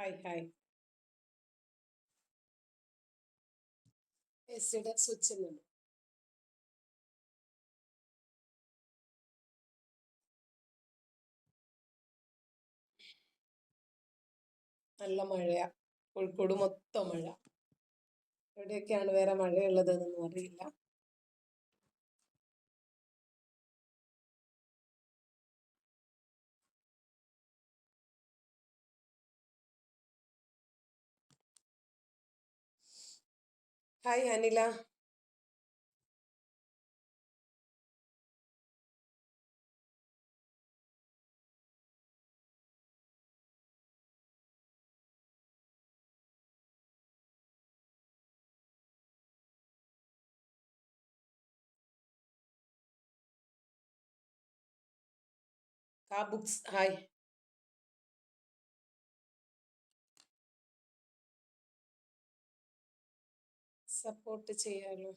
Hi hi A സിയുടെ switch ഒന്നുണ്ട് നല്ല മഴയാ. കോഴിക്കോട് മൊത്തം മഴ. എവിടെയൊക്കെയാണ് വേറെ മഴയുള്ളത് എന്നൊന്നും അറിയില്ല. ഹായ് അനില കാ ബുക്സ് ഹായ് സപ്പോർട്ട് ചെയ്യാലോ?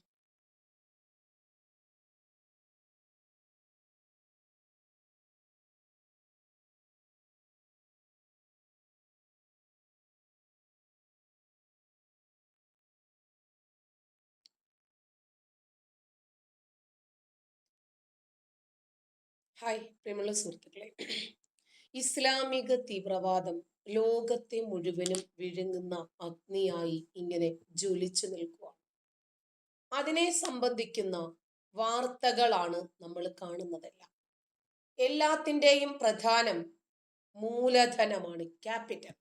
ഹായ് പ്രിയമുള്ള സുഹൃത്തുക്കളെ. ഇസ്ലാമിക തീവ്രവാദം ലോകത്തെ മുഴുവനും വിഴുങ്ങുന്ന അഗ്നിയായി ഇങ്ങനെ ജ്വലിച്ചു നിൽക്കുക അതിനെ സംബന്ധിക്കുന്ന വാർത്തകളാണ് നമ്മൾ കാണുന്നതെല്ലാം. എല്ലാത്തിന്റെയും പ്രധാനം മൂലധനമാണ് ക്യാപിറ്റൽ.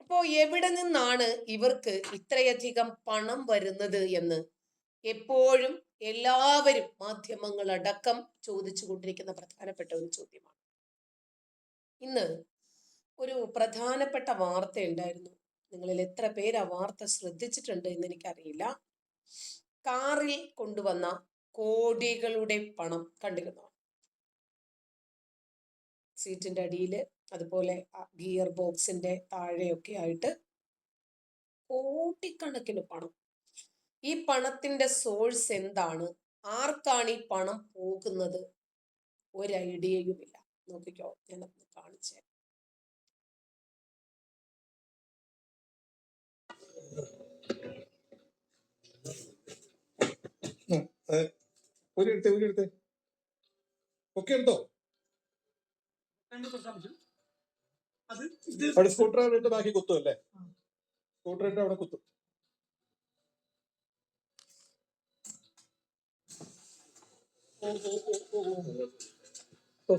അപ്പോ എവിടെ നിന്നാണ് ഇവർക്ക് ഇത്രയധികം പണം വരുന്നത് എന്ന് എപ്പോഴും എല്ലാവരും മാധ്യമങ്ങളടക്കം ചോദിച്ചു കൊണ്ടിരിക്കുന്ന പ്രധാനപ്പെട്ട ഒരു ചോദ്യമാണ്. ഇന്ന് ഒരു പ്രധാനപ്പെട്ട വാർത്ത ഉണ്ടായിരുന്നു. നിങ്ങളിൽ എത്ര പേര് ആ വാർത്ത ശ്രദ്ധിച്ചിട്ടുണ്ട് എന്ന് എനിക്കറിയില്ല. കാറിൽ കൊണ്ടുവന്ന കോടികളുടെ പണം കണ്ടിരുന്നു? സീറ്റിന്റെ അടിയിൽ അതുപോലെ ഗിയർ ബോക്സിന്റെ താഴെയൊക്കെ ആയിട്ട് കോടിക്കണക്കിന് പണം. ഈ പണത്തിന്റെ സോഴ്സ് എന്താണ്? ആർക്കാണ് ഈ പണം പോകുന്നത്? ഒരു ഐഡിയയുമില്ല നോക്കിക്കോ ഞാൻ കാണിച്ചേ ഒരു എടുത്തേ ഒരു എടുത്തേ? ഒക്കെ എടുത്തോ അത് ഇത് അവിടെ സ്കൂട്ടർ ഇട്ട് ബാക്കി കുത്തും അല്ലേ? സ്കൂട്ടർ ഇട്ട് അവിടെ കുത്തും.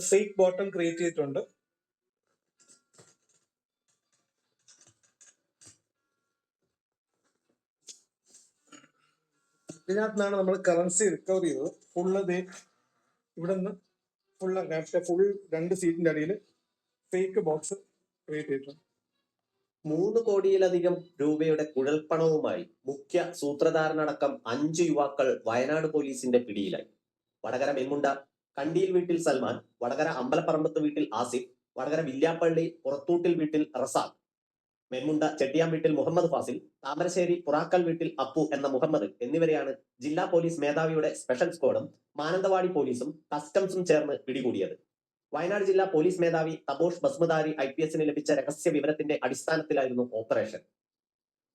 ഫേക്ക് ബോട്ടം ക്രിയേറ്റ് ചെയ്തിട്ടുണ്ട്. ഇതിനകത്തുനിന്നാണ് നമ്മൾ കറൻസി റിക്കവർ ചെയ്തത്. ഫുള്ള് ദേ ഇവിടെ നിന്ന് ഫുൾ ഫുൾ രണ്ട് സീറ്റിന്റെ അടിയിൽ ഫേക്ക് ബോക്സ് ക്രിയേറ്റ് ചെയ്തിട്ടുണ്ട്. മൂന്ന് കോടിയിലധികം രൂപയുടെ കുഴൽപ്പണവുമായി മുഖ്യ സൂത്രധാരനടക്കം അഞ്ചു യുവാക്കൾ വയനാട് പോലീസിന്റെ പിടിയിലായി. വടകര മെമ്മുണ്ട കണ്ടിയിൽ വീട്ടിൽ സൽമാൻ വടകര അമ്പലപ്പറമ്പത്ത് വീട്ടിൽ ആസിഫ് വടകര വില്യാപ്പള്ളി പുറത്തൂട്ടിൽ വീട്ടിൽ റസാഖ്. മെമ്മുണ്ട ചെട്ടിയാം വീട്ടിൽ മുഹമ്മദ് ഫാസിൽ താമരശ്ശേരി പുറാക്കൽ വീട്ടിൽ അപ്പു എന്ന മുഹമ്മദ് എന്നിവരെയാണ് ജില്ലാ പോലീസ് മേധാവിയുടെ സ്പെഷ്യൽ സ്ക്വാഡും മാനന്തവാടി പോലീസും കസ്റ്റംസും ചേർന്ന് പിടികൂടിയത്. വയനാട് ജില്ലാ പോലീസ് മേധാവി തബോഷ് ബസ്മദാരി ഐ പി എസിന് ലഭിച്ച രഹസ്യ വിവരത്തിന്റെ അടിസ്ഥാനത്തിലായിരുന്നു ഓപ്പറേഷൻ.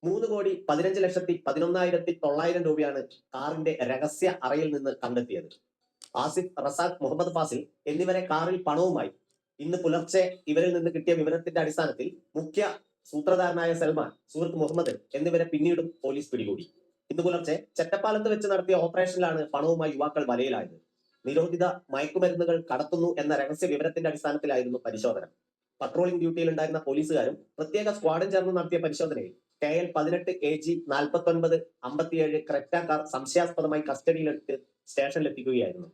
മൂന്ന് കോടി പതിനഞ്ച് ലക്ഷത്തി പതിനൊന്നായിരത്തി തൊള്ളായിരം രൂപയാണ് കാറിന്റെ രഹസ്യ അറയിൽ നിന്ന് കണ്ടെത്തിയത്. ആസിഫ് റസാഖ് മുഹമ്മദ് ഫാസിൽ എന്നിവരെ കാറിൽ പണവുമായി. ഇന്ന് പുലർച്ചെ ഇവരിൽ നിന്ന് കിട്ടിയ വിവരത്തിന്റെ അടിസ്ഥാനത്തിൽ മുഖ്യ സൂത്രധാരനായ സൽമാൻ സുഹൃത്ത് മുഹമ്മദ് എന്നിവരെ പിന്നീടും പോലീസ് പിടികൂടി. ഇന്ന് പുലർച്ചെ ചെറ്റപ്പാലത്ത് വെച്ച് നടത്തിയ ഓപ്പറേഷനിലാണ് പണവുമായി യുവാക്കൾ വലയിലായത്. നിരോധിത മയക്കുമരുന്നുകൾ കടത്തുന്നു എന്ന രഹസ്യ വിവരത്തിന്റെ അടിസ്ഥാനത്തിലായിരുന്നു പരിശോധന. പട്രോളിംഗ് ഡ്യൂട്ടിയിൽ ഉണ്ടായിരുന്ന പോലീസുകാരും പ്രത്യേക സ്ക്വാഡും ചേർന്ന് നടത്തിയ പരിശോധനയിൽ കെ എൽ പതിനെട്ട് എ ജി നാൽപ്പത്തി ഒൻപത് അമ്പത്തിയേഴ് ക്രെറ്റ കാർ സംശയാസ്പദമായി കസ്റ്റഡിയിലെടുത്ത് സ്റ്റേഷനിലെത്തിക്കുകയായിരുന്നു.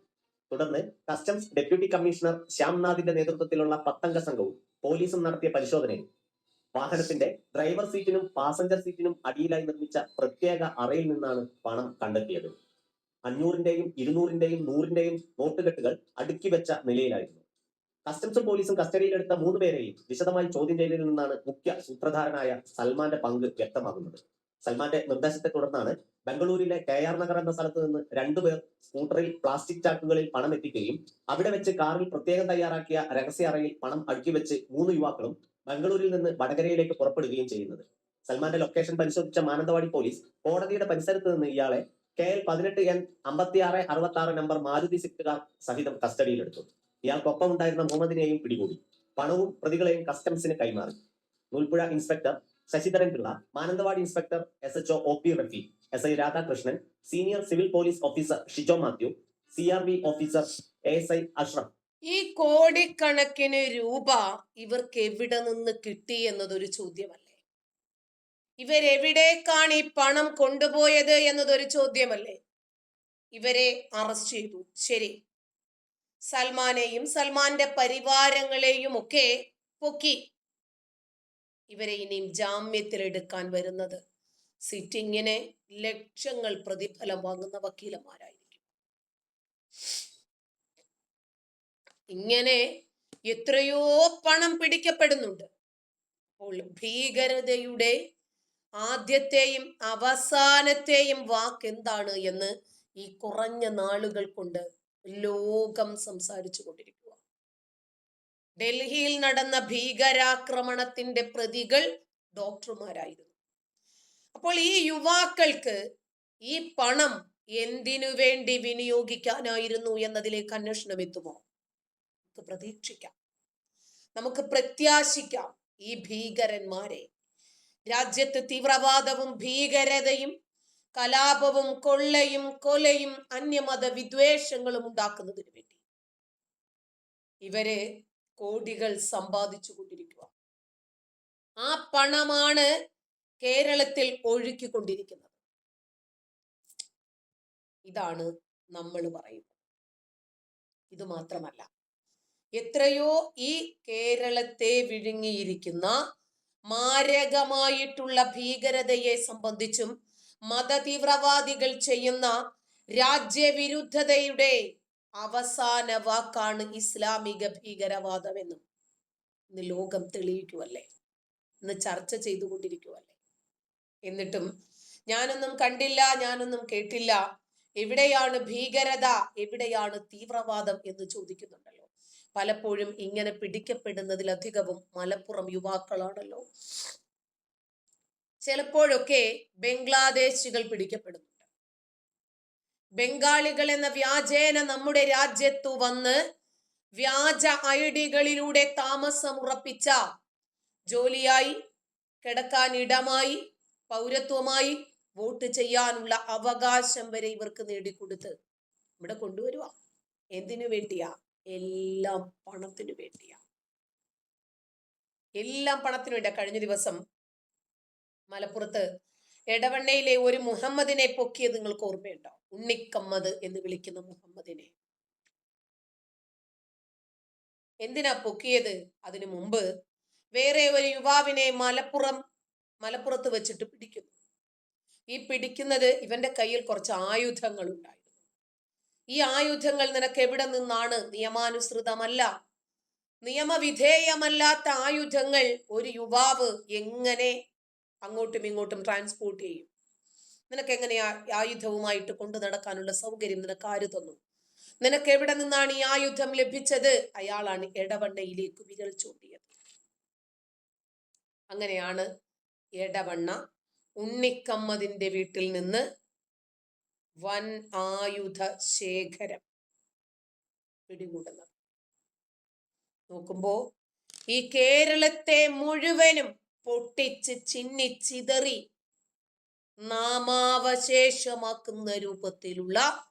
തുടർന്ന് കസ്റ്റംസ് ഡെപ്യൂട്ടി കമ്മീഷണർ ശ്യാംനാഥിന്റെ നേതൃത്വത്തിലുള്ള പത്തംഗ സംഘവും പോലീസും നടത്തിയ പരിശോധനയിൽ വാഹനത്തിന്റെ ഡ്രൈവർ സീറ്റിനും പാസഞ്ചർ സീറ്റിനും അടിയിലായി നിർമ്മിച്ച പ്രത്യേക അറയിൽ നിന്നാണ് പണം കണ്ടെത്തിയത്. അഞ്ഞൂറിന്റെയും ഇരുന്നൂറിന്റെയും നൂറിന്റെയും നോട്ടുകെട്ടുകൾ അടുക്കി വെച്ച നിലയിലായിരുന്നു. കസ്റ്റംസും പോലീസും കസ്റ്റഡിയിലെടുത്ത മൂന്ന് പേരെയും വിശദമായി ചോദ്യം ചെയ്തതിൽ നിന്നാണ് മുഖ്യ സൂത്രധാരനായ സൽമാന്റെ പങ്ക് വ്യക്തമാകുന്നത്. സൽമാന്റെ നിർദ്ദേശത്തെ തുടർന്നാണ് ബംഗളൂരിലെ കെ ആർ നഗർ എന്ന സ്ഥലത്ത് നിന്ന് രണ്ടുപേർ സ്കൂട്ടറിൽ പ്ലാസ്റ്റിക് ചാക്കുകളിൽ പണം എത്തിക്കുകയും അവിടെ വെച്ച് കാറിൽ പ്രത്യേകം തയ്യാറാക്കിയ രഹസ്യ അറയിൽ പണം അടുക്കി വെച്ച് മൂന്ന് യുവാക്കളും ബംഗളൂരിൽ നിന്ന് വടകരയിലേക്ക് പുറപ്പെടുകയും ചെയ്യുന്നത്. സൽമാന്റെ ലൊക്കേഷൻ പരിശോധിച്ച മാനന്തവാടി പോലീസ് കോടതിയുടെ പരിസരത്ത് നിന്ന് ഇയാളെ കെ എൽ പതിനെട്ട് എൻ അമ്പത്തി ആറ് അറുപത്തി ആറ് നമ്പർ മാരുതി സ്വിഫ്റ്റ് കാർ സഹിതം കസ്റ്റഡിയിലെടുത്തു. ഇയാൾക്കൊപ്പം ഉണ്ടായിരുന്ന മുഹമ്മദിനെയും പിടികൂടി. പണവും പ്രതികളെയും കസ്റ്റംസിന് കൈമാറി. Noolpuzha inspector Sasidharan Pillai Mananthavady inspector S H O P Rafi S I Radhakrishnan senior civil police officer Shijo Mathew C R B officer S I Ashraf ഈ കോടിക്കണക്കിന് രൂപ ഇവർക്ക് എവിടെ നിന്ന് കിട്ടി എന്നതൊരു ചോദ്യമല്ലേ? ഇവരെവിടേക്കാണ് ഈ പണം കൊണ്ടുപോയത് എന്നതൊരു ചോദ്യമല്ലേ? ഇവരെ അറസ്റ്റ് ചെയ്തു. ശരി. സൽമാനെയും സൽമാന്റെ പരിവാരങ്ങളെയും ഒക്കെ പൊക്കി. ഇവരെ ഇനിയും ജാമ്യത്തിലെടുക്കാൻ വരുന്നത് സിറ്റിങ്ങിന് ലക്ഷങ്ങൾ പ്രതിഫലം വാങ്ങുന്ന വക്കീലന്മാരായിരിക്കും. ഇങ്ങനെ എത്രയോ പണം പിടിക്കപ്പെടുന്നുണ്ട്. അപ്പോൾ ഭീകരതയുടെ ആദ്യത്തെയും അവസാനത്തെയും വാക്ക് എന്താണ് എന്ന് ഈ കുറഞ്ഞ നാളുകൾ കൊണ്ട് ലോകം സംസാരിച്ചു കൊണ്ടിരിക്കുക. ഡൽഹിയിൽ നടന്ന ഭീകരാക്രമണത്തിന്റെ പ്രതികൾ ഡോക്ടർമാരായിരുന്നു. അപ്പോൾ ഈ യുവാക്കൾക്ക് ഈ പണം എന്തിനു വേണ്ടി വിനിയോഗിക്കാനായിരുന്നു എന്നതിലേക്ക് അന്വേഷണം എത്തുമോ? നമുക്ക് പ്രതീക്ഷിക്കാം. നമുക്ക് പ്രത്യാശിക്കാം ഈ ഭീകരന്മാരെ. രാജ്യത്ത് തീവ്രവാദവും ഭീകരതയും കലാപവും കൊള്ളയും കൊലയും അന്യമത വിദ്വേഷങ്ങളും ഉണ്ടാക്കുന്നതിന് വേണ്ടി. ഇവർ കോടികൾ സമ്പാദിച്ചു കൊണ്ടിരിക്കുക ആ പണമാണ് കേരളത്തിൽ ഒഴുക്കിക്കൊണ്ടിരിക്കുന്നത് ഇതാണ് നമ്മൾ പറയുന്നത്. ഇത് മാത്രമല്ല എത്രയോ ഈ കേരളത്തെ വിഴുങ്ങിയിരിക്കുന്ന മാരകമായിട്ടുള്ള ഭീകരതയെ സംബന്ധിച്ചും മതതീവ്രവാദികൾ ചെയ്യുന്ന രാജ്യവിരുദ്ധതയുടെ അവസാന വാക്കാണ് ഇസ്ലാമിക ഭീകരവാദം എന്നും ഇന്ന് ലോകം തെളിയിക്കുമല്ലേ ഇന്ന് ചർച്ച ചെയ്തുകൊണ്ടിരിക്കുമല്ലേ എന്നിട്ടും ഞാനൊന്നും കണ്ടില്ല ഞാനൊന്നും കേട്ടില്ല. എവിടെയാണ് ഭീകരത? എവിടെയാണ് തീവ്രവാദം എന്ന് ചോദിക്കുന്നുണ്ടല്ലോ. പലപ്പോഴും ഇങ്ങനെ പിടിക്കപ്പെടുന്നതിലധികവും മലപ്പുറം യുവാക്കളാണല്ലോ. ചിലപ്പോഴൊക്കെ ബംഗ്ലാദേശികൾ പിടിക്കപ്പെടുന്നുണ്ട്. ബംഗാളികൾ എന്ന വ്യാജേന നമ്മുടെ രാജ്യത്തു വന്ന് വ്യാജ ഐഡികളിലൂടെ താമസം ഉറപ്പിച്ച ജോലിയായി കിടക്കാൻ ഇടമായി പൗരത്വമായി വോട്ട് ചെയ്യാനുള്ള അവകാശം വരെ ഇവർക്ക് നേടിക്കൊടുത്ത് ഇവിടെ കൊണ്ടുവരുക എന്തിനു വേണ്ടിയാ? എല്ലാം പണത്തിനു വേണ്ടിയാ. എല്ലാം പണത്തിനു വേണ്ടിയാ. കഴിഞ്ഞ ദിവസം മലപ്പുറത്ത് എടവണ്ണയിലെ ഒരു മുഹമ്മദിനെ പൊക്കിയത് നിങ്ങൾക്ക് ഓർമ്മയുണ്ടോ? ഉണ്ണിക്കമ്മത് എന്ന് വിളിക്കുന്ന മുഹമ്മദിനെ. എന്തിനാ പൊക്കിയത്? അതിനു മുമ്പ് വേറെ ഒരു യുവാവിനെ മലപ്പുറം മലപ്പുറത്ത് വെച്ചിട്ട് പിടിക്കുന്നു. ഈ പിടിക്കുന്നത് ഇവന്റെ കയ്യിൽ കുറച്ച് ആയുധങ്ങൾ ഉണ്ടായിരുന്നു ഈ ആയുധങ്ങൾ നിനക്ക് എവിടെ നിന്നാണ്? നിയമാനുസൃതമല്ല. നിയമവിധേയമല്ലാത്ത ആയുധങ്ങൾ ഒരു യുവാവ് എങ്ങനെ അങ്ങോട്ടും ഇങ്ങോട്ടും ട്രാൻസ്പോർട്ട് ചെയ്യും? നിനക്ക് എങ്ങനെ ആയുധവുമായിട്ട് കൊണ്ടു നടക്കാനുള്ള സൗകര്യം നിനക്ക് ആര് തന്നു? നിനക്ക് എവിടെ നിന്നാണ് ഈ ആയുധം ലഭിച്ചത്? അയാളാണ് എടവണ്ണയിലേക്ക് വിരൽ ചൂണ്ടിയത്. അങ്ങനെയാണ് എടവണ്ണ ഉണ്ണിക്കമ്മതിന്റെ വീട്ടിൽ നിന്ന് വൻ ആയുധ ശേഖരം പിടികൂടുന്നത്. നോക്കുമ്പോ ഈ കേരളത്തെ മുഴുവനും പൊട്ടിച്ച് ചിന്നിച്ചിതറി നാമാവശേഷമാക്കുന്ന രൂപത്തിലുള്ള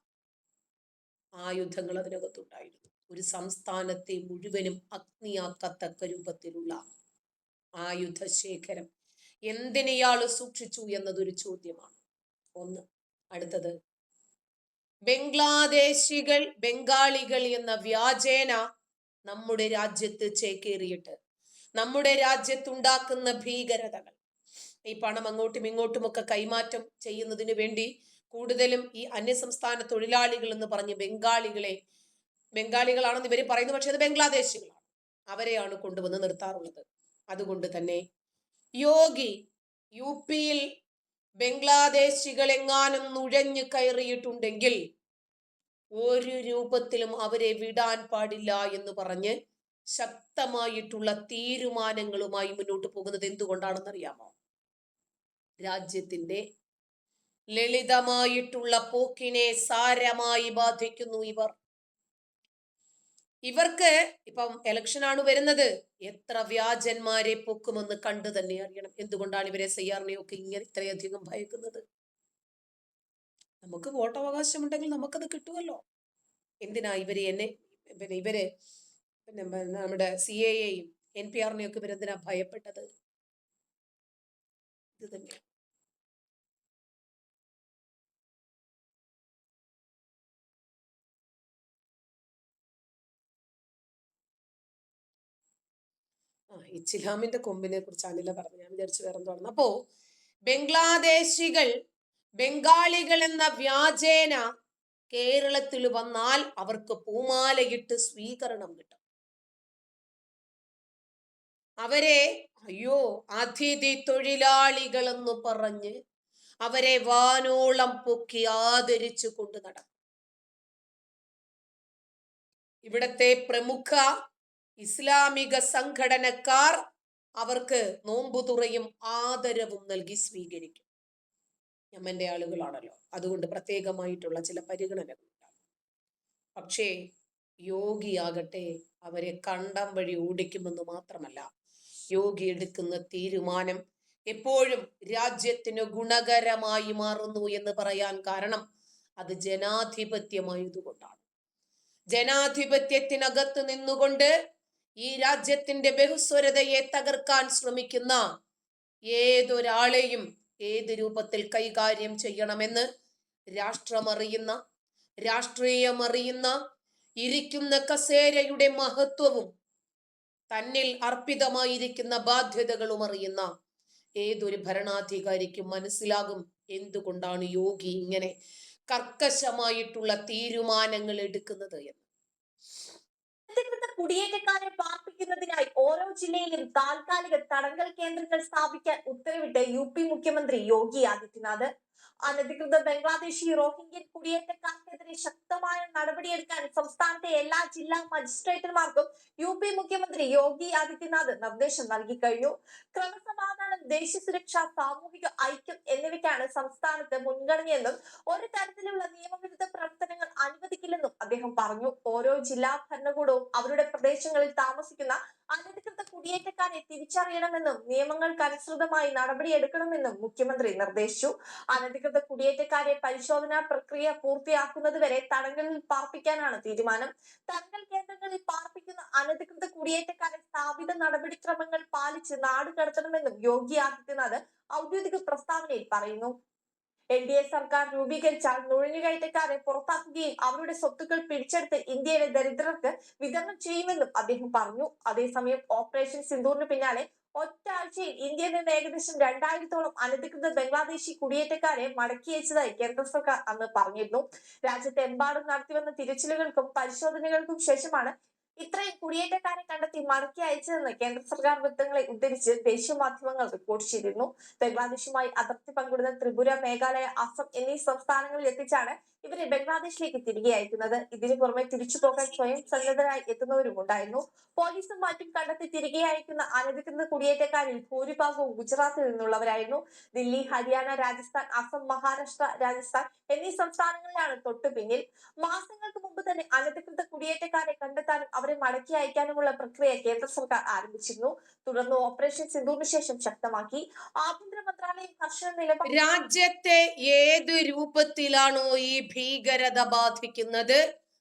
ആയുധങ്ങൾ അതിനകത്തുണ്ടായിരുന്നു. ഒരു സംസ്ഥാനത്തെ മുഴുവനും അഗ്നിയാക്കത്തക്ക രൂപത്തിലുള്ള ആയുധ ശേഖരം. എന്തിനെയാൾ സൂക്ഷിച്ചു എന്നതൊരു ചോദ്യമാണ്. ഒന്ന് അടുത്തത് ബംഗ്ലാദേശികൾ ബംഗാളികൾ എന്ന വ്യാജേന നമ്മുടെ രാജ്യത്ത് ചേക്കേറിയിട്ട് നമ്മുടെ രാജ്യത്തുണ്ടാക്കുന്ന ഭീകരതകൾ. ഈ പണം അങ്ങോട്ടും ഇങ്ങോട്ടും ഒക്കെ കൈമാറ്റം ചെയ്യുന്നതിന് വേണ്ടി കൂടുതലും ഈ അന്യസംസ്ഥാന തൊഴിലാളികൾ എന്ന് പറഞ്ഞ് ബംഗാളികളെ ബംഗാളികളാണെന്ന് ഇവർ പറയുന്നു പക്ഷെ അത് ബംഗ്ലാദേശികളാണ്. അവരെയാണ് കൊണ്ടുവന്ന് നിർത്താറുള്ളത്. അതുകൊണ്ട് തന്നെ യോഗി യു പിയിൽ ബംഗ്ലാദേശികൾ എങ്ങാനും നുഴഞ്ഞു കയറിയിട്ടുണ്ടെങ്കിൽ ഒരു രൂപത്തിലും അവരെ വിടാൻ പാടില്ല എന്ന് പറഞ്ഞ് ശക്തമായിട്ടുള്ള തീരുമാനങ്ങളുമായി മുന്നോട്ട് പോകുന്നത് എന്തുകൊണ്ടാണെന്നറിയാമോ? രാജ്യത്തിന്റെ ലളിതമായിട്ടുള്ള പോക്കിനെ സാരമായി ബാധിക്കുന്നു ഇവർ. ഇവർക്ക് ഇപ്പം ഇലക്ഷനാണ് വരുന്നത്. എത്ര വ്യാജന്മാരെ പൊക്കുമെന്ന് കണ്ടു തന്നെ അറിയണം. എന്തുകൊണ്ടാണ് ഇവരെ സയ്യാറിനെയൊക്കെ ഇങ്ങനെ ഇത്രയധികം ഭയക്കുന്നത്? നമുക്ക് വോട്ടവകാശം ഉണ്ടെങ്കിൽ നമുക്കത് കിട്ടുമല്ലോ. എന്തിനാ ഇവർ എന്നെ പിന്നെ ഇവർ പിന്നെ നമ്മുടെ സി എയെയും എൻ പി ആറിനെയും ഒക്കെ ഇവരെന്തിനാ ഭയപ്പെട്ടത്? ഇത് തന്നെ ആ ഇസ്ലാമിന്റെ കൊമ്പിനെ കുറിച്ച് അനില പറഞ്ഞു. ഞാൻ വിചാരിച്ചു വേറെ എന്തോ അപ്പോ ബംഗ്ലാദേശികൾ ബംഗാളികൾ എന്ന വ്യാജേന കേരളത്തിൽ വന്നാൽ അവർക്ക് പൂമാലയിട്ട് സ്വീകരണം കിട്ടും. അവരെ അയ്യോ അതിഥി തൊഴിലാളികളെന്ന് പറഞ്ഞ് അവരെ വാനോളം പൊക്കി ആദരിച്ചു കൊണ്ട് നടക്കും. ഇവിടത്തെ പ്രമുഖ ഇസ്ലാമിക സംഘടനക്കാർ അവർക്ക് നോമ്പു തുറയും ആദരവും നൽകി സ്വീകരിക്കും. യമന്റെ ആളുകളാണല്ലോ. അതുകൊണ്ട് പ്രത്യേകമായിട്ടുള്ള ചില പരിഗണനകൾ പക്ഷേ യോഗിയാകട്ടെ അവരെ കണ്ടം വഴി ഓടിക്കുമെന്ന് മാത്രമല്ല യോഗി എടുക്കുന്ന തീരുമാനം എപ്പോഴും രാജ്യത്തിന് ഗുണകരമായി മാറുന്നു എന്ന് പറയാൻ കാരണം അത് ജനാധിപത്യമായതുകൊണ്ടാണ്. ജനാധിപത്യത്തിനകത്ത് നിന്നുകൊണ്ട് ഈ രാജ്യത്തിന്റെ ബഹുസ്വരതയെ തകർക്കാൻ ശ്രമിക്കുന്ന ഏതൊരാളെയും ഏത് രൂപത്തിൽ കൈകാര്യം ചെയ്യണമെന്ന് രാഷ്ട്രമറിയുന്ന രാഷ്ട്രീയമറിയുന്ന ഇരിക്കുന്ന കസേരയുടെ മഹത്വവും തന്നിൽ അർപ്പിതമായിരിക്കുന്ന ബാധ്യതകളും അറിയുന്ന ഏതൊരു ഭരണാധികാരിക്കും മനസ്സിലാകും എന്തുകൊണ്ടാണ് യോഗി ഇങ്ങനെ കർക്കശമായിട്ടുള്ള തീരുമാനങ്ങൾ എടുക്കുന്നത് എന്ന്. അനധികൃത കുടിയേറ്റക്കാരെ പാർപ്പിക്കുന്നതിനായി ഓരോ ജില്ലയിലും താൽക്കാലിക തടങ്കൽ കേന്ദ്രങ്ങൾ സ്ഥാപിക്കാൻ ഉത്തരവിട്ട് യു പി മുഖ്യമന്ത്രി യോഗി ആദിത്യനാഥ്. അനധികൃത ബംഗ്ലാദേശി റോഹിംഗ്യൻ കുടിയേറ്റക്കാർക്കെതിരെ ശക്തമായ നടപടിയെടുക്കാൻ സംസ്ഥാനത്തെ എല്ലാ ജില്ലാ മജിസ്ട്രേറ്റുമാർക്കും യു പി മുഖ്യമന്ത്രി യോഗി ആദിത്യനാഥ് നിർദ്ദേശം നൽകി കഴിഞ്ഞു. ക്രമസമാധാനം ദേശീയ സുരക്ഷ സാമൂഹിക ഐക്യം എന്നിവയ്ക്കാണ് സംസ്ഥാനത്ത് മുൻഗണനയെന്നും ഒരു തരത്തിലുള്ള നിയമവിരുദ്ധ പ്രവർത്തനങ്ങൾ അനുവദിക്കില്ലെന്നും അദ്ദേഹം പറഞ്ഞു. ഓരോ ജില്ലാ ഭരണകൂടവും അവരുടെ പ്രദേശങ്ങളിൽ താമസിക്കുന്ന അനധികൃത കുടിയേറ്റക്കാരെ തിരിച്ചറിയണമെന്നും നിയമങ്ങൾക്കനുസൃതമായി നടപടിയെടുക്കണമെന്നും മുഖ്യമന്ത്രി നിർദ്ദേശിച്ചു. അനധികൃത കുടിയേറ്റക്കാരെ പരിശോധനാ പ്രക്രിയ പൂർത്തിയാക്കുന്നതുവരെ തടങ്കലിൽ പാർപ്പിക്കാനാണ് തീരുമാനം. തടങ്കൽ കേന്ദ്രങ്ങളിൽ പാർപ്പിക്കുന്ന അനധികൃത കുടിയേറ്റക്കാരെ സ്ഥാപിത നടപടിക്രമങ്ങൾ പാലിച്ച് നാട് കടത്തണമെന്നും യോഗി ആദിത്യനാഥ് ഔദ്യോഗിക പ്രസ്താവനയിൽ പറയുന്നു. എൻ ഡി എ സർക്കാർ രൂപീകരിച്ചാൽ നുഴഞ്ഞുകയറ്റക്കാരെ പുറത്താക്കുകയും അവരുടെ സ്വത്തുക്കൾ പിടിച്ചെടുത്ത് ഇന്ത്യയിലെ ദരിദ്രർക്ക് വിതരണം ചെയ്യുമെന്നും അദ്ദേഹം പറഞ്ഞു. അതേസമയം ഓപ്പറേഷൻ സിന്ദൂറിന് പിന്നാലെ ഒറ്റ ആഴ്ചയിൽ ഇന്ത്യയിൽ നിന്ന് ഏകദേശം രണ്ടായിരത്തോളം അനധികൃത ബംഗ്ലാദേശി കുടിയേറ്റക്കാരെ മടക്കി അയച്ചതായി കേന്ദ്ര സർക്കാർ അന്ന് പറഞ്ഞിരുന്നു. രാജ്യത്തെമ്പാടും നടത്തിവന്ന തിരച്ചിലുകൾക്കും പരിശോധനകൾക്കും ശേഷമാണ് ഇത്രയും കുടിയേറ്റക്കാരെ കണ്ടെത്തി മടക്കി അയച്ചതെന്ന് കേന്ദ്ര സർക്കാർ വൃത്തങ്ങളെ ഉദ്ധരിച്ച് ദേശീയ മാധ്യമങ്ങൾ റിപ്പോർട്ട് ചെയ്തിരുന്നു. ബംഗ്ലാദേശുമായി അതിർത്തി പങ്കിടുന്ന ത്രിപുര മേഘാലയ അസം എന്നീ സംസ്ഥാനങ്ങളിൽ എത്തിച്ചാണ് ഇവരെ ബംഗ്ലാദേശിലേക്ക് തിരികെ അയക്കുന്നത്. ഇതിനു പുറമെ തിരിച്ചു പോകാൻ സ്വയം സന്നദ്ധരായി എത്തുന്നവരും ഉണ്ടായിരുന്നു. പോലീസും മറ്റും കണ്ടെത്തി തിരികെ അയക്കുന്ന അനധികൃത കുടിയേറ്റക്കാരിൽ ഭൂരിഭാഗവും ഗുജറാത്തിൽ നിന്നുള്ളവരായിരുന്നു. ദില്ലി ഹരിയാന രാജസ്ഥാൻ അസം മഹാരാഷ്ട്ര രാജസ്ഥാൻ എന്നീ സംസ്ഥാനങ്ങളിലാണ് തൊട്ടു പിന്നിൽ. മാസങ്ങൾക്ക് മുമ്പ് തന്നെ അനധികൃത കുടിയേറ്റക്കാരെ കണ്ടെത്താനും അവരെ മടക്കി അയക്കാനുമുള്ള പ്രക്രിയ കേന്ദ്ര സർക്കാർ ആരംഭിച്ചിരുന്നു. തുടർന്ന് ഓപ്പറേഷൻ സിന്ധുവിന് ശേഷം ശക്തമാക്കി. ആഭ്യന്തര മന്ത്രാലയം കർശന നിലപാട് രാജ്യത്തെ ഏത് രൂപത്തിലാണോ ഈ ഭീകരത ബാധിക്കുന്നത്?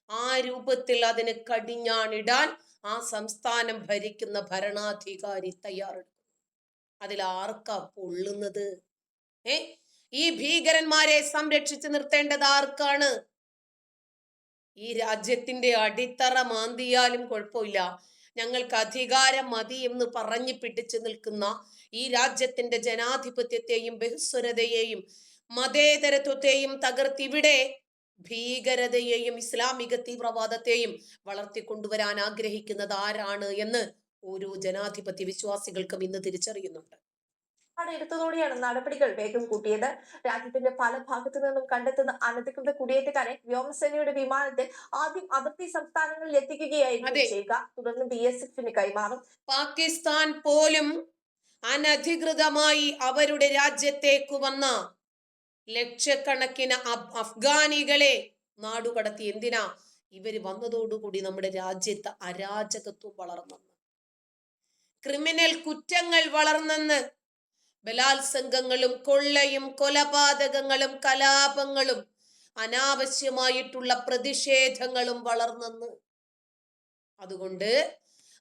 ആ രൂപത്തിൽ അതിന് കടിഞ്ഞാണിടാൻ ആ സംസ്ഥാനം ഭരിക്കുന്ന ഭരണാധികാരി തയ്യാറെടുക്കും അതിൽ ആർക്കാ പൊള്ളുന്നത്? ഏ? ഈ ഭീകരന്മാരെ സംരക്ഷിച്ചു നിർത്തേണ്ടത് ആർക്കാണ്? ഈ രാജ്യത്തിന്റെ അടിത്തറ മാന്തിയാലും കുഴപ്പമില്ല. ഞങ്ങൾക്ക് അധികാരം മതി എന്ന് പറഞ്ഞു പിടിച്ചു നിൽക്കുന്ന ഈ രാജ്യത്തിന്റെ ജനാധിപത്യത്തെയും ബഹുസ്വരതയെയും മതേതരത്വത്തെയും തകർത്തിവിടെ ഭീകരതയെയും ഇസ്ലാമിക തീവ്രവാദത്തെയും വളർത്തിക്കൊണ്ടുവരാൻ ആഗ്രഹിക്കുന്നത് ആരാണ് എന്ന് ഓരോ ജനാധിപത്യ വിശ്വാസികൾക്കും ഇന്ന് തിരിച്ചറിയുന്നുണ്ട്. എടുത്തതോടെയാണ് നടപടികൾ വേഗം കൂട്ടിയത്. രാജ്യത്തിന്റെ പല ഭാഗത്തു നിന്നും കണ്ടെത്തുന്ന അനധികൃത കുടിയേറ്റക്കാരെ വ്യോമസേനയുടെ വിമാനത്തിൽ ആദ്യം അതിർത്തി സംസ്ഥാനങ്ങളിൽ എത്തിക്കുകയായിരുന്നു. ചെയ്യുക തുടർന്ന് ബി എസ് എഫിന് കൈമാറും. പാകിസ്ഥാൻ പോലും അനധികൃതമായി അവരുടെ രാജ്യത്തേക്ക് വന്ന ലക്ഷക്കണക്കിന് അഫ്- അഫ്ഗാനികളെ നാടുകടത്തി. എന്തിനാ? ഇവർ വന്നതോടുകൂടി നമ്മുടെ രാജ്യത്ത് അരാജകത്വം വളർന്നെന്ന്. ക്രിമിനൽ കുറ്റങ്ങൾ വളർന്നെന്ന്. ബലാത്സംഗങ്ങളും കൊള്ളയും കൊലപാതകങ്ങളും കലാപങ്ങളും അനാവശ്യമായിട്ടുള്ള പ്രതിഷേധങ്ങളും വളർന്നെന്ന്. അതുകൊണ്ട്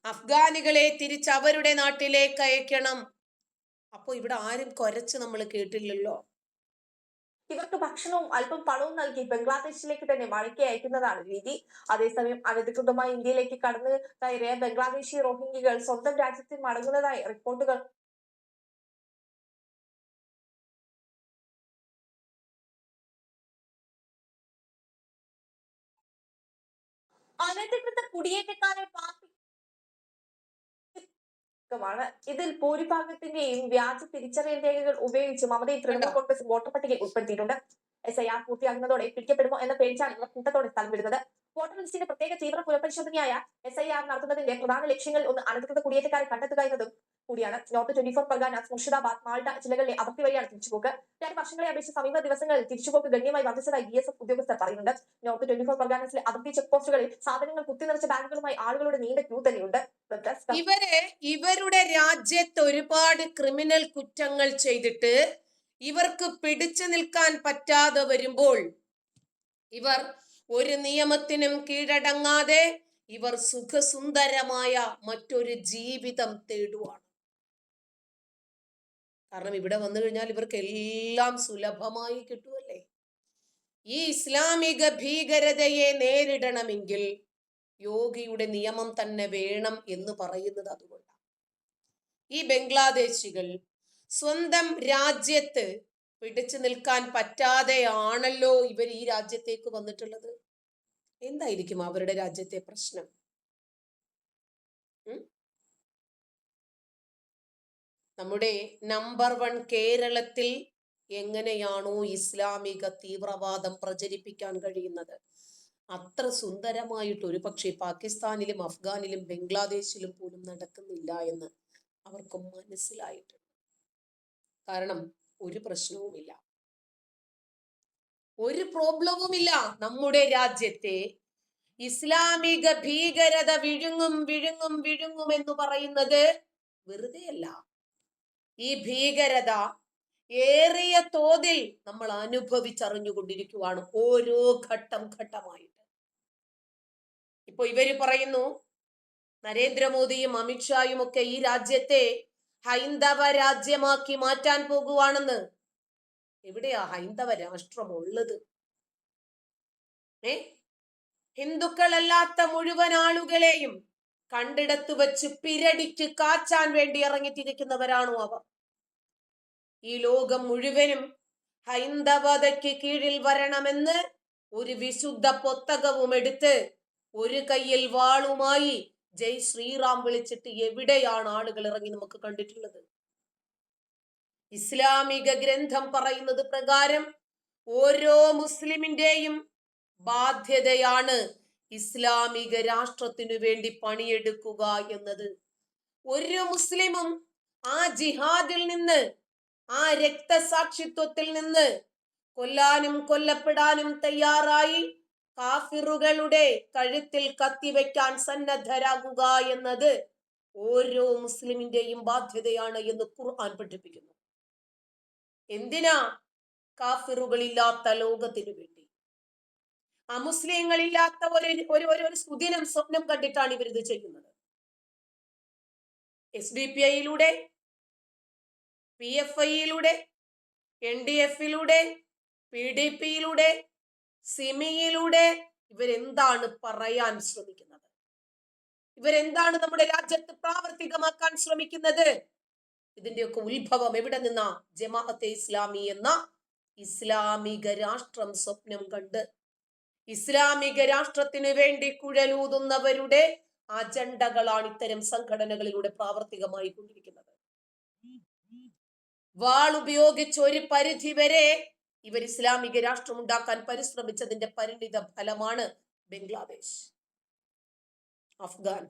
അഫ്ഗാനികളെ തിരിച്ച് അവരുടെ നാട്ടിലേക്ക് അയക്കണം. അപ്പോൾ ഇവിടെ ആരും കൊരച്ച് നമ്മൾ കേട്ടില്ലല്ലോ. ഇവർക്ക് ഭക്ഷണവും അല്പം പണവും നൽകി ബംഗ്ലാദേശിലേക്ക് തന്നെ മടക്കി അയക്കുന്നതാണ് രീതി. അതേസമയം അനധികൃതമായി ഇന്ത്യയിലേക്ക് കടന്നു കയറിയ ബംഗ്ലാദേശി റോഹിംഗികൾ സ്വന്തം രാജ്യത്തിൽ മടങ്ങുന്നതായി റിപ്പോർട്ടുകൾ അനധികൃത കുടിയേറ്റക്കാരെ പാർട്ടി മാണ്. ഇതിൽ ഭൂരിഭാഗത്തിന്റെയും വ്യാജ തിരിച്ചറിയൽ രേഖകൾ ഉപയോഗിച്ച് മമതയും തൃണമൂൽ? കോൺഗ്രസ് വോട്ടർ പട്ടികയിൽ ഉൾപ്പെടുത്തിയിട്ടുണ്ട്. എസ് ഐ ആർ പൂർത്തിയാകുന്നതോടെ പിടിക്കപ്പെടുമോ എന്ന പേടിച്ചാണ് ഇവർ കൂട്ടത്തോടെ സ്ഥലം വിടുന്നത്. വോട്ടർ ലിസ്റ്റിന്റെ പ്രത്യേക തീവ്ര പുനഃപരിശോധനയായ എസ് ഐ ആർ നടത്തുന്നതിന്റെ പ്രധാന ലക്ഷ്യങ്ങൾ ഒന്ന് അനധികൃത കുടിയേറ്റക്കാരെ കണ്ടെത്തുക എന്നതും കൂടിയാണ്. North twenty four Parganas Murshidabad Malda ജില്ലകളിലെ അതിർത്തി വഴിയാണ് തിരിച്ചുപോക്ക്. രണ്ട് വർഷങ്ങളെ അപേക്ഷിച്ച് സമീപ ദിവസങ്ങളിൽ തിരിച്ചുപോക്ക് ഗണ്യമായി വർദ്ധിച്ചതായി ബി എസ് എഫ് ഉദ്യോഗസ്ഥർ പറയുന്നുണ്ട്. നോർത്ത് ട്വന്റി ഫോർ പർഗാനാസിലെ അതിർത്തി ചെക്ക് പോസ്റ്റുകളിൽ സാധനങ്ങൾ കുത്തിനിറച്ച ബാഗുകളുമായി ആളുകളുടെ നീണ്ട ക്യൂ തന്നെയുണ്ട്. ഇവർ ഇവരുടെ രാജ്യത്ത് ഒരുപാട് ക്രിമിനൽ കുറ്റങ്ങൾ ചെയ്തിട്ട് ഇവർക്ക് പിടിച്ചു നിൽക്കാൻ പറ്റാതെ വരുമ്പോൾ ഇവർ ഒരു നിയമത്തിനും കീഴടങ്ങാതെ ഇവർ സുഖസുന്ദരമായ മറ്റൊരു ജീവിതം തേടുവാണ്. കാരണം ഇവിടെ വന്നു കഴിഞ്ഞാൽ ഇവർക്ക് എല്ലാം സുലഭമായി കിട്ടുമല്ലേ ഈ ഇസ്ലാമിക ഭീകരതയെ നേരിടണമെങ്കിൽ യോഗിയുടെ നിയമം തന്നെ വേണം എന്ന് പറയുന്നത് അതുകൊണ്ടാണ്. ഈ ബംഗ്ലാദേശികൾ സ്വന്തം രാജ്യത്ത് പിടിച്ചു നിൽക്കാൻ പറ്റാതെയാണല്ലോ ഇവർ ഈ രാജ്യത്തേക്ക് വന്നിട്ടുള്ളത്. എന്തായിരിക്കും അവരുടെ രാജ്യത്തെ പ്രശ്നം? നമ്മുടെ നമ്പർ വൺ കേരളത്തിൽ എങ്ങനെയാണോ ഇസ്ലാമിക തീവ്രവാദം പ്രചരിപ്പിക്കാൻ കഴിയുന്നത്? അത്ര സുന്ദരമായിട്ട് ഒരു പക്ഷേ പാകിസ്ഥാനിലും അഫ്ഗാനിലും ബംഗ്ലാദേശിലും പോലും നടക്കുന്നില്ല എന്ന് അവർക്ക് മനസ്സിലായിട്ടുണ്ട്. കാരണം ഒരു പ്രശ്നവുമില്ല. ഒരു പ്രോബ്ലവുമില്ല നമ്മുടെ രാജ്യത്തെ. ഇസ്ലാമിക ഭീകരത വിഴുങ്ങും വിഴുങ്ങും വിഴുങ്ങും എന്ന് പറയുന്നത് വെറുതെയല്ല. ഈ ഭീകരത ഏറിയ തോതിൽ നമ്മൾ അനുഭവിച്ചറിഞ്ഞുകൊണ്ടിരിക്കുവാണ് ഓരോ ഘട്ടം ഘട്ടമായിട്ട്. ഇപ്പൊ ഇവർ പറയുന്നു നരേന്ദ്രമോദിയും അമിത്ഷായും ഒക്കെ ഈ രാജ്യത്തെ ഹൈന്ദവ രാജ്യമാക്കി മാറ്റാൻ പോകുവാണെന്ന്. എവിടെയാ ഹൈന്ദവ രാഷ്ട്രം ഉള്ളത് ഏ? ഹിന്ദുക്കളല്ലാത്ത മുഴുവൻ ആളുകളെയും കണ്ടിടത്ത് വെച്ച് പിരടിച്ച് കാച്ചാൻ വേണ്ടി ഇറങ്ങിത്തിരിക്കുന്നവരാണോ അവർ? ഈ ലോകം മുഴുവനും ഹൈന്ദവതയ്ക്ക് കീഴിൽ വരണമെന്ന് ഒരു വിശുദ്ധ പൊത്തകവും എടുത്ത് ഒരു കയ്യിൽ വാളുമായി ജയ് ശ്രീറാം വിളിച്ചിട്ട് എവിടെയാണ് ആളുകൾ ഇറങ്ങി നമുക്ക് കണ്ടിട്ടുള്ളത്? ഇസ്ലാമിക ഗ്രന്ഥം പറയുന്നത് പ്രകാരം ഓരോ മുസ്ലിമിന്റെയും ബാധ്യതയാണ് ഇസ്ലാമിക രാഷ്ട്രത്തിനു വേണ്ടി പണിയെടുക്കുക എന്നത്. ഒരു മുസ്ലിമും ആ ജിഹാദിൽ നിന്ന് ആ രക്തസാക്ഷിത്വത്തിൽ നിന്ന് കൊല്ലാനും കൊല്ലപ്പെടാനും തയ്യാറായി കാഫിറുകളുടെ കഴുത്തിൽ കത്തിവെക്കാൻ സന്നദ്ധരാകുക എന്നത് ഓരോ മുസ്ലിമിന്റെയും ബാധ്യതയാണ് എന്ന് ഖുർആൻ പഠിപ്പിക്കുന്നു. എന്തിനാ കാഫിറുകളില്ലാത്ത ലോകത്തിന് വേണ്ടി? അമുസ്ലിങ്ങളില്ലാത്ത മുസ്ലിങ്ങളില്ലാത്ത ഒരു ഒരു ഒരു സുദിനം സ്വപ്നം കണ്ടിട്ടാണ് ഇവരിത് ചെയ്യുന്നത്. എസ് ഡി പി ഐയിലൂടെ പി എഫ് ഐയിലൂടെ എൻ ഡി എഫിലൂടെ പി ഡി പിയിലൂടെ സിമിയിലൂടെ ഇവരെന്താണ് പറയാൻ ശ്രമിക്കുന്നത്? ഇവരെന്താണ് നമ്മുടെ രാജ്യത്ത് പ്രാവർത്തികമാക്കാൻ ശ്രമിക്കുന്നത്? ഇതിന്റെയൊക്കെ ഉത്ഭവം എവിടെ നിന്നാ? ജമാഅത്തെ ഇസ്ലാമി എന്ന ഇസ്ലാമിക രാഷ്ട്രം സ്വപ്നം കണ്ട്. ഇസ്ലാമിക രാഷ്ട്രത്തിന് വേണ്ടി കുഴലൂതുന്നവരുടെ അജണ്ടകളാണ് ഇത്തരം സംഘടനകളിലൂടെ പ്രാവർത്തികമായി കൊണ്ടിരിക്കുന്നത് വാൾ ഉപയോഗിച്ച് ഒരു പരിധി വരെ ഇവർ ഇസ്ലാമിക രാഷ്ട്രം ഉണ്ടാക്കാൻ പരിശ്രമിച്ചതിന്റെ പരിണിത ഫലമാണ് ബംഗ്ലാദേശ് അഫ്ഗാൻ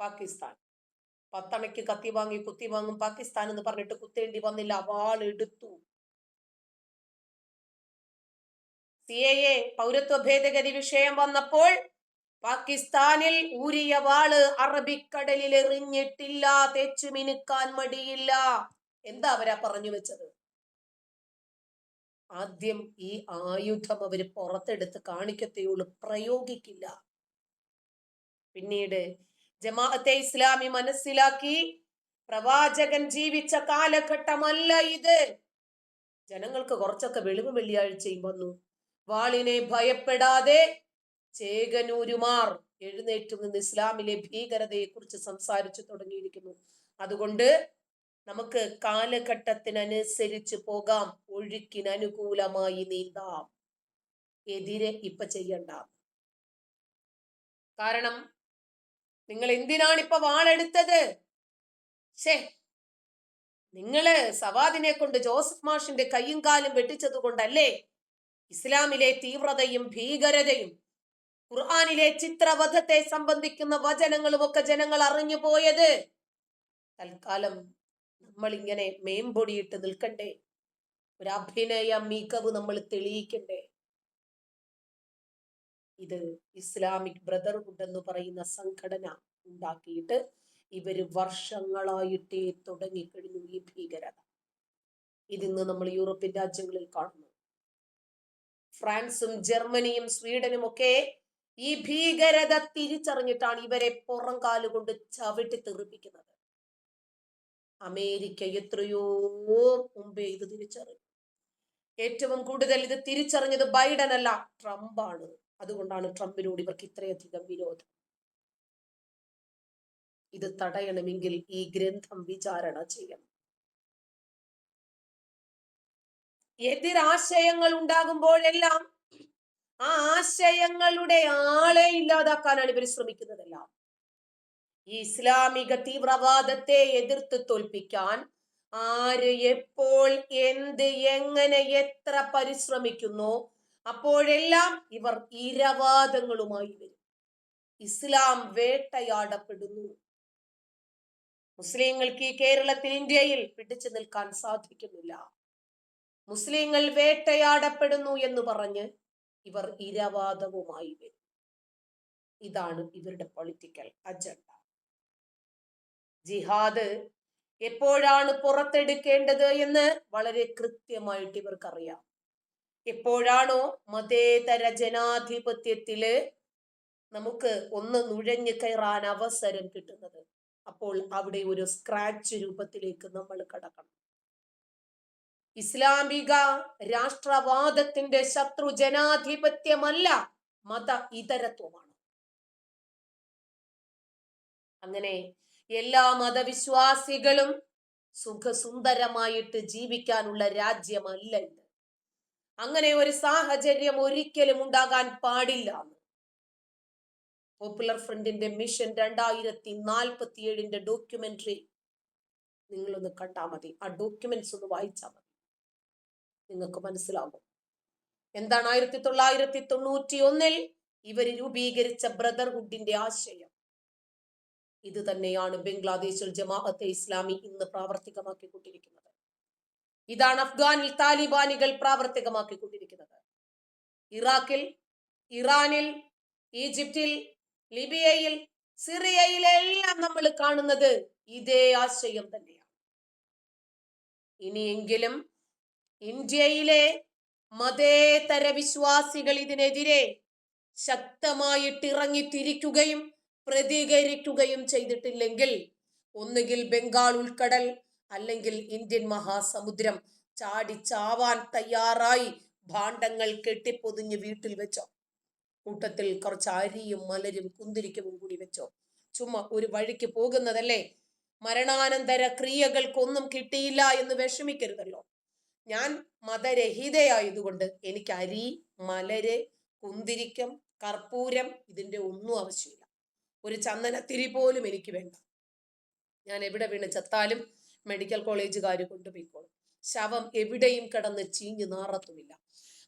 പാകിസ്ഥാൻ. പത്തണയ്ക്ക് കത്തി വാങ്ങി കുത്തി വാങ്ങും പാകിസ്ഥാൻ എന്ന് പറഞ്ഞിട്ട് കുത്തേണ്ടി വന്നില്ല വാൾ എടുത്തു. സി എ എ പൗരത്വ ഭേദഗതി വിഷയം വന്നപ്പോൾ പാകിസ്ഥാനിൽ ഊരിയ വാൾ അറബിക്കടലിൽ എറിഞ്ഞിട്ടില്ല തേച്ചു മിനുക്കാൻ മടിയില്ല. എന്താ അവരാ പറഞ്ഞു വെച്ചത്? ആദ്യം ഈ ആയുധം അവർ പുറത്തെടുത്ത് കാണിക്കത്തേയുള്ളൂ. പ്രയോഗിക്കില്ല. പിന്നീട് ജമാഅത്തെ ഇസ്ലാമി മനസ്സിലാക്കി. പ്രവാചകൻ ജീവിച്ച കാലഘട്ടമല്ല ഇത്. ജനങ്ങൾക്ക് കുറച്ചൊക്കെ വെളിവ് വെള്ളിയാഴ്ചയും വന്നു. വാളിനെ ഭയപ്പെടാതെ ചേകനൂരുമാർ എഴുന്നേറ്റ് നിന്ന് ഇസ്ലാമിലെ ഭീകരതയെ കുറിച്ച് സംസാരിച്ചു തുടങ്ങിയിരിക്കുന്നു. അതുകൊണ്ട് നമുക്ക് കാലഘട്ടത്തിനനുസരിച്ച് പോകാം. ഒഴുക്കിന് അനുകൂലമായി നീന്താം. എതിരെ ഇപ്പൊ ചെയ്യണ്ട. കാരണം നിങ്ങൾ എന്തിനാണ് ഇപ്പൊ വാളെടുത്തത്? ഷേ നിങ്ങൾ സവാദിനെ കൊണ്ട് ജോസഫ് മാഷിന്റെ കയ്യും കാലും വെട്ടിച്ചത് കൊണ്ടല്ലേ? ഇസ്ലാമിലെ തീവ്രതയും ഭീകരതയും ഖുർആാനിലെ ചിത്രവധത്തെ സംബന്ധിക്കുന്ന വചനങ്ങളും ഒക്കെ ജനങ്ങൾ അറിഞ്ഞു പോയത് തൽക്കാലം നമ്മൾ ഇങ്ങനെ മേമ്പൊടിയിട്ട് നിൽക്കണ്ടേ? ഒരു അഭിനയ മികവ് നമ്മൾ തെളിയിക്കണ്ടേ? ഇത് ഇസ്ലാമിക് ബ്രദർഹുഡ് എന്ന് പറയുന്ന സംഘടന ഉണ്ടാക്കിയിട്ട് ഇവർ വർഷങ്ങളായിട്ടേ തുടങ്ങിക്കഴിഞ്ഞു ഈ ഭീകരത. ഇതിന്ന് നമ്മൾ യൂറോപ്യൻ രാജ്യങ്ങളിൽ കാണുന്നു. ഫ്രാൻസും ജർമ്മനിയും സ്വീഡനും ഒക്കെ ഈ ഭീകരത തിരിച്ചറിഞ്ഞിട്ടാണ് ഇവരെ പുറം കാലുകൊണ്ട് ചവിട്ടി തെറിപ്പിക്കുന്നത്. അമേരിക്ക എത്രയോ മുമ്പേ ഇത് തിരിച്ചറിഞ്ഞു. ഏറ്റവും കൂടുതൽ ഇത് തിരിച്ചറിഞ്ഞത് ബൈഡൻ അല്ല ട്രംപാണ് അതുകൊണ്ടാണ് ട്രംപിനോട് ഇവർക്ക് ഇത്രയധികം വിരോധം. ഇത് തടയണമെങ്കിൽ ഈ ഗ്രന്ഥം വിചാരണ ചെയ്യണം. എതിരാശയങ്ങൾ ഉണ്ടാകുമ്പോഴെല്ലാം ആ ആശയങ്ങളുടെ ആളെ ഇല്ലാതാക്കാനാണ് ഇവർ ശ്രമിക്കുന്നതെല്ലാം. ഈ ഇസ്ലാമിക തീവ്രവാദത്തെ എതിർത്ത് തോൽപ്പിക്കാൻ ആര് എപ്പോൾ എന്ത് എങ്ങനെ എത്ര പരിശ്രമിക്കുന്നു അപ്പോഴെല്ലാം ഇവർ ഇരവാദങ്ങളുമായി വരും. ഇസ്ലാം വേട്ടയാടപ്പെടുന്നു. മുസ്ലിങ്ങൾക്ക് ഈ കേരളത്തിൽ ഇന്ത്യയിൽ പിടിച്ചു നിൽക്കാൻ സാധിക്കുന്നില്ല. മുസ്ലിങ്ങൾ വേട്ടയാടപ്പെടുന്നു എന്ന് പറഞ്ഞ് ഇവർ ഇരവാദവുമായി വരും. ഇതാണ് ഇവരുടെ പൊളിറ്റിക്കൽ അജണ്ട ജിഹാദ് എപ്പോഴാണ് പുറത്തെടുക്കേണ്ടത് എന്ന് വളരെ കൃത്യമായിട്ട് ഇവർക്കറിയാം. എപ്പോഴാണോ മതേതര ജനാധിപത്യത്തിൽ നമുക്ക് ഒന്ന് നുഴഞ്ഞു കയറാൻ അവസരം കിട്ടുന്നത് അപ്പോൾ അവിടെ ഒരു സ്ക്രാച്ച് രൂപത്തിലേക്ക് നമ്മൾ കടക്കണം. ഇസ്ലാമിക രാഷ്ട്രവാദത്തിന്റെ ശത്രു ജനാധിപത്യമല്ല മത ഇതരത്വമാണ്. അങ്ങനെ എല്ലാ മതവിശ്വാസികളും സുഖസുന്ദരമായിട്ട് ജീവിക്കാനുള്ള രാജ്യമല്ല ഇത്. അങ്ങനെ ഒരു സാഹചര്യം ഒരിക്കലും ഉണ്ടാകാൻ പാടില്ല പോപ്പുലർ ഫ്രണ്ടിന്റെ മിഷൻ രണ്ടായിരത്തി നാൽപ്പത്തി ഏഴിന്റെ ഡോക്യുമെന്ററി നിങ്ങളൊന്ന് കണ്ടാൽ മതി. ആ ഡോക്യുമെന്റ്സ് ഒന്ന് വായിച്ചാൽ മതി. നിങ്ങൾക്ക് മനസ്സിലാകും എന്താണ് ആയിരത്തി തൊള്ളായിരത്തി തൊണ്ണൂറ്റി ഒന്നിൽ ഇവർ രൂപീകരിച്ച ബ്രദർഹുഡിന്റെ ആശയം? ഇത് തന്നെയാണ് ബംഗ്ലാദേശിൽ ജമാഅത്തെ ഇസ്ലാമി ഇന്ന് പ്രാവർത്തികമാക്കിക്കൊണ്ടിരിക്കുന്നത്. ഇതാണ് അഫ്ഗാനിൽ താലിബാനികൾ പ്രാവർത്തികമാക്കിക്കൊണ്ടിരിക്കുന്നത്. ഇറാഖിൽ ഇറാനിൽ ഈജിപ്തിൽ ലിബിയയിൽ സിറിയയിലെല്ലാം നമ്മൾ കാണുന്നത് ഇതേ ആശയം തന്നെയാണ്. ഇനിയെങ്കിലും ഇന്ത്യയിലെ മതേതര വിശ്വാസികൾ ഇതിനെതിരെ ശക്തമായിട്ട് ഇറങ്ങി തിരിക്കുകയും പ്രതികരിക്കുകയും ചെയ്തിട്ടില്ലെങ്കിൽ ഒന്നുകിൽ ബംഗാൾ ഉൾക്കടൽ അല്ലെങ്കിൽ ഇന്ത്യൻ മഹാസമുദ്രം ചാടി ചാവാൻ തയ്യാറായി ഭാണ്ഡങ്ങൾ കെട്ടിപ്പൊതിഞ്ഞ് വീട്ടിൽ വെച്ചോ? കൂട്ടത്തിൽ കുറച്ച് അരിയും മലരും കുന്തിരിക്കവും കൂടി വെച്ചോ? ചുമ്മാ ഒരു വഴിക്ക് പോകുന്നതല്ലേ? മരണാനന്തര ക്രിയകൾക്കൊന്നും കിട്ടിയില്ല എന്ന് വിഷമിക്കരുതല്ലോ. ഞാൻ മതരഹിതയായതുകൊണ്ട് എനിക്ക് അരി മലര് കുന്തിരിക്കം കർപ്പൂരം ഇതിന്റെ ഒന്നും ആവശ്യമില്ല. ഒരു ചന്ദനത്തിരി പോലും എനിക്ക് വേണ്ട. ഞാൻ എവിടെ വീണ് ചത്താലും മെഡിക്കൽ കോളേജുകാർ കൊണ്ടുപോയിക്കോളും ശവം എവിടെയും കിടന്ന് ചീഞ്ഞു നാറത്തുമില്ല.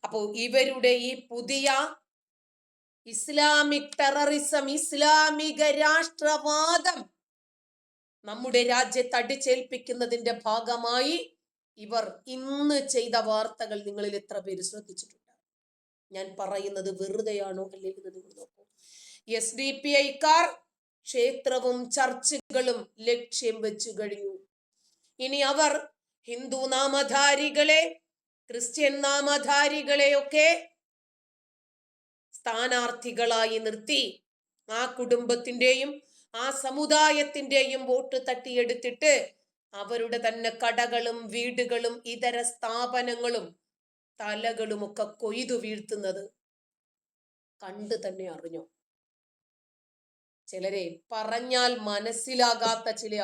അപ്പോൾ ഇവരുടെ ഈ പുതിയ ഇസ്ലാമിക് ടെററിസം ഇസ്ലാമിക രാഷ്ട്രവാദം നമ്മുടെ രാജ്യത്ത് അടിച്ചേൽപ്പിക്കുന്നതിന്റെ ഭാഗമായി ഇവർ ഇന്ന് ചെയ്ത വാർത്തകൾ നിങ്ങളിൽ എത്ര പേര് ശ്രദ്ധിച്ചിട്ടുണ്ട്? ഞാൻ പറയുന്നത് വെറുതെയാണോ അല്ലെങ്കിൽ നിങ്ങൾ നോക്കൂ. എസ് ഡി പി ഐക്കാർ ക്ഷേത്രവും ചർച്ചുകളും ലക്ഷ്യം വെച്ചു കഴിഞ്ഞു. ഇനി അവർ ഹിന്ദു നാമധാരികളെ ക്രിസ്ത്യൻ നാമധാരികളെയൊക്കെ സ്ഥാനാർത്ഥികളായി നിർത്തി. ആ കുടുംബത്തിന്റെയും ആ സമുദായത്തിന്റെയും വോട്ട് തട്ടിയെടുത്തിട്ട് അവരുടെ തന്നെ കടകളും വീടുകളും ഇതര സ്ഥാപനങ്ങളും തലകളുമൊക്കെ കൊയ്തു വീഴ്ത്തുന്നത് കണ്ടു തന്നെ അറിഞ്ഞോ. ചിലരെ പറഞ്ഞാൽ മനസ്സിലാകാത്ത ചില